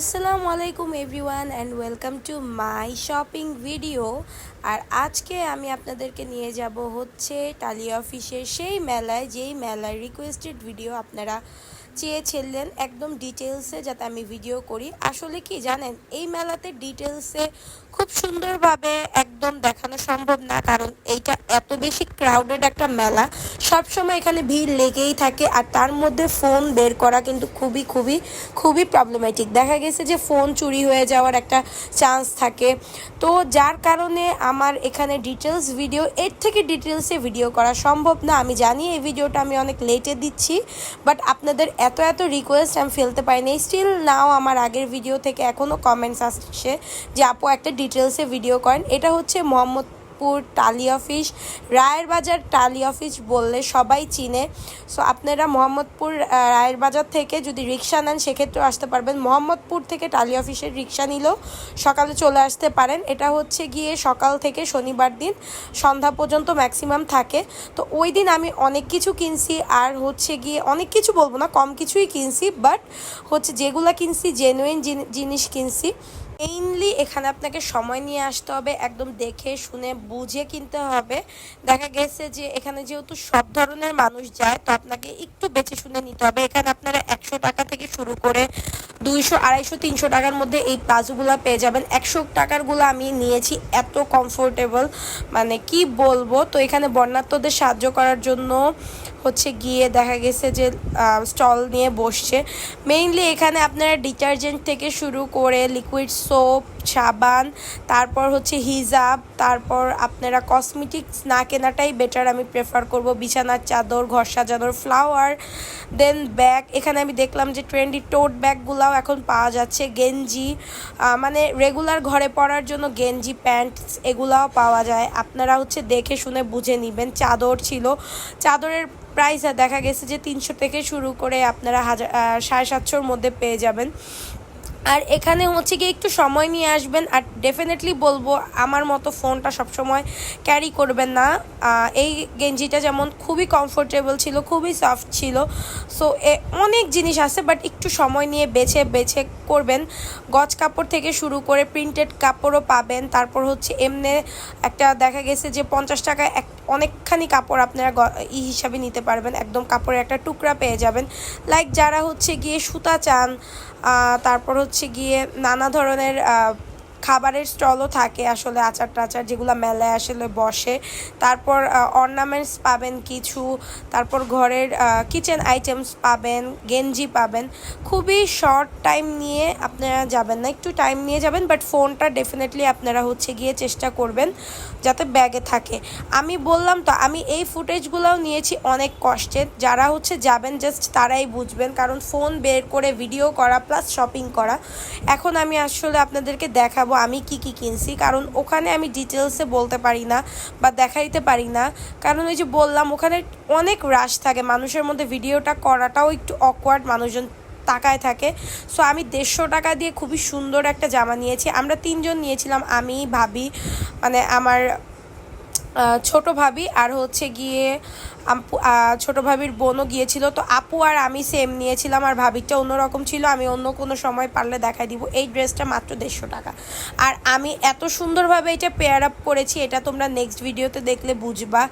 আসসালামু আলাইকুম everyone and welcome to my shopping video. আর আজকে আমি আপনাদেরকে নিয়ে যাব হচ্ছে টালি অফিসের সেই মেলায়, যেই মেলায় রিকোয়েস্টেড ভিডিও আপনারা চেয়েছিলেন একদম ডিটেলসে যাতে আমি ভিডিও করি। আসলে কি জানেন, এই মেলাতে ডিটেলসে খুব সুন্দরভাবে একদম দেখানো সম্ভব না, কারণ এইটা এত বেশি ক্রাউডেড একটা মেলা। সবসময় এখানে ভিড় লেগেই থাকে আর তার মধ্যে ফোন বের করা কিন্তু খুবই খুবই খুবই প্রবলেমেটিক দেখা গেছে যে ফোন চুরি হয়ে যাওয়ার একটা চান্স থাকে। তো যার কারণে আমার এখানে ডিটেলস ভিডিও এর থেকে ডিটেলসে ভিডিও করা সম্ভব না। আমি জানি এই ভিডিওটা আমি অনেক লেটে দিচ্ছি বাট আপনাদের এত এত রিকোয়েস্ট আমি ফেলতে পারি পারিনি। স্টিল নাও আমার আগের ভিডিও থেকে এখনও কমেন্টস আসছে যে, আপু একটা ডিটেলসে ভিডিও করেন। এটা হচ্ছে মোহাম্মদ মোহাম্মদপুর টালি অফিস, রায়ের বাজার, টালি অফিস বললে সবাই চিনে। সো আপনারা মোহাম্মদপুর রায়ের বাজার থেকে যদি রিক্সা নেন, সেক্ষেত্রেও আসতে পারবেন। মোহাম্মদপুর থেকে টালি অফিসের রিক্সা নিলেও সকালে চলে আসতে পারেন। এটা হচ্ছে গিয়ে সকাল থেকে শনিবার দিন। সন্ধ্যা পর্যন্ত ম্যাক্সিমাম থাকে। তো ওই দিন আমি অনেক কিছু কিনছি আর হচ্ছে গিয়ে অনেক কিছু বলব না, কম কিছুই কিনছি বাট হচ্ছে যেগুলো কিনছি জেনুইন জিনিস কিনছি। মেইনলি এখানে আপনাকে সময় নিয়ে আসতে হবে, একদম দেখে, শুনে, বুঝে কিনতে হবে। দেখা গেছে যে এখানে যেহেতু সব ধরনের মানুষ যায়, তো আপনাকে একটু বেছে শুনে নিতে হবে। এখানে আপনারা একশো টাকা থেকে শুরু করে দুইশো, আড়াইশো, তিনশো টাকার মধ্যে এই প্লাজোগুলো পেয়ে যাবেন। একশো টাকারগুলো আমি নিয়েছি, এত কমফোর্টেবল মানে কি বলব? তো এখানে বর্ণাত্মদের সাহায্য করার জন্য হচ্ছে গিয়ে দেখা গেছে যে স্টল নিয়ে বসছে। মেইনলি এখানে আপনারা ডিটারজেন্ট থেকে শুরু করে লিকুইড সোপ সাবান, তারপর হচ্ছে হিজাব, তারপর আপনারা কসমেটিক্স না কেনাটাই বেটার আমি প্রেফার করব। বিছানার চাদর, ঘর সাজানোর ফ্লাওয়ার দেন ব্যাগ এখানে আমি দেখলাম যে ট্রেন্ডি টোট ব্যাগগুলাও এখন পাওয়া যাচ্ছে। গেঞ্জি মানে রেগুলার ঘরে পরার জন্য গেঞ্জি প্যান্টস এগুলাও পাওয়া যায়। আপনারা হচ্ছে দেখে শুনে বুঝে নেবেন। চাদর ছিল। চাদরের প্রাইস দেখা গেছে যে তিনশো থেকে শুরু করে আপনারা হাজার সাড়ে সাতশোর মধ্যে পেয়ে যাবেন। আর এখানে হচ্ছে গিয়ে একটু সময় নিয়ে আসবেন, আর ডেফিনেটলি বলব আমার মতো ফোনটা সবসময় ক্যারি করবেন না। এই গেঞ্জিটা যেমন খুবই কমফোর্টেবল ছিল, খুবই সফট ছিল সো এ, অনেক জিনিস আছে বাট একটু সময় নিয়ে বেছে বেছে করবেন। গজ কাপড় থেকে শুরু করে প্রিন্টেড কাপড়ও পাবেন, তারপর হচ্ছে এমনি একটা দেখা গেছে যে পঞ্চাশ টাকায় এক অনেকখানি কাপড় আপনারা ই হিসাবে নিতে পারবেন। একদম কাপড়ের একটা টুকরা পেয়ে যাবেন। লাইক যারা হচ্ছে গিয়ে সুতা চান তারপর হচ্ছে গিয়ে নানা ধরনের খাবারের স্টলও থাকে আসলে আচার টাচার, যেগুলো মেলায় আসলে বসে। তারপর অর্নামেন্টস পাবেন কিছু, তারপর ঘরের কিচেন আইটেমস পাবেন, গেঞ্জি পাবেন। খুবই শর্ট টাইম নিয়ে আপনারা যাবেন না, একটু টাইম নিয়ে যাবেন বাট ফোনটা ডেফিনেটলি আপনারা হচ্ছে গিয়ে চেষ্টা করবেন যাতে ব্যাগে থাকে। আমি বললাম তো, আমি এই ফুটেজগুলোও নিয়েছি অনেক কষ্টের যারা হচ্ছে যাবেন জাস্ট তারাই বুঝবেন, কারণ ফোন বের করে ভিডিও করা প্লাস শপিং করা। এখন আমি আসলে আপনাদেরকে দেখাবো আমি কি কি কিনছি, কারণ ওখানে আমি ডিটেলসে বলতে পারি না বা দেখাইতে পারি না। কারণ ওই যে বললাম, ওখানে অনেক রাশ থাকে, মানুষের মধ্যে ভিডিওটা করাটাও একটু অকওয়ার্ড মানুষজন তাকায় থাকে। সো আমি দেড়শো টাকা দিয়ে খুবই সুন্দর একটা জামা নিয়েছি। আমরা তিনজন নিয়েছিলাম, আমি, ভাবি মানে আমার ছোট ভাবি আর হচ্ছে গিয়ে ছোট ভাবির বোনও গিয়েছিল, তো আপু আর আমি সেম নিয়েছিলাম, আর ভাবিরটা অন্যরকম ছিল, আমি অন্য কোনো সময় পারলে দেখাই দিব। এই ড্রেসটা মাত্র দেড়শো টাকা। আর আমি এত সুন্দরভাবে এটা পেয়ার আপ করেছি, এটা তোমরা নেক্সট ভিডিওতে দেখলে বুঝবা,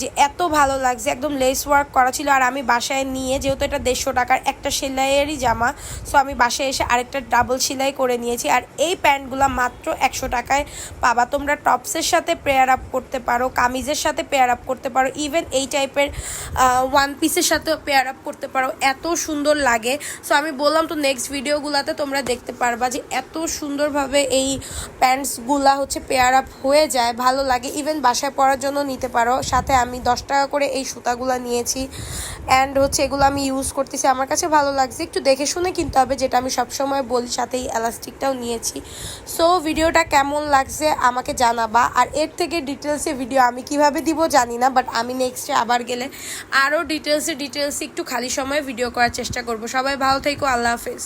যে এত ভালো লাগছে, একদম লেস ওয়ার্ক করা ছিল, আর আমি বাসায় নিয়ে, যেহেতু এটা দেড়শো টাকার একটা সেলাইয়েরই জামা সো আমি বাসায় এসে আরেকটা ডাবল সেলাই করে নিয়েছি, আর এই প্যান্টগুলো মাত্র একশো টাকায় পাবা। তোমরা টপসের সাথে পেয়ার আপ করতে পারো, কামিজের সাথে পেয়ার আপ করতে পারো ইভেন এই টাইপ টাইপের ওয়ান পিসের সাথে পেয়ার আপ করতে পারো। এত সুন্দর লাগে। সো আমি বললাম তো নেক্সট ভিডিওগুলোতে তোমরা দেখতে পারবা যে এত সুন্দরভাবে এই প্যান্টসগুলা হচ্ছে পেয়ার আপ হয়ে যায়। ভালো লাগে। ইভেন বাসায় পরার জন্য নিতে পারো। সাথে আমি দশ টাকা করে এই সুতাগুলো নিয়েছি। অ্যান্ড হচ্ছে এগুলো আমি ইউজ করতেছি। আমার কাছে ভালো লাগছে। একটু দেখে শুনে কিনতে হবে, যেটা আমি সবসময় বলি। সাথে এই এলাস্টিকটাও নিয়েছি। সো ভিডিওটা কেমন লাগছে আমাকে জানাবা। আর এর থেকে ডিটেলসে ভিডিও আমি কীভাবে দিব জানি না বাট আমি নেক্সটে আবার গেলে আরও ডিটেলসে ডিটেলসে একটু খালি সময়ে ভিডিও করার চেষ্টা করব। সবাই ভালো থেকো, আল্লাহ হাফেজ।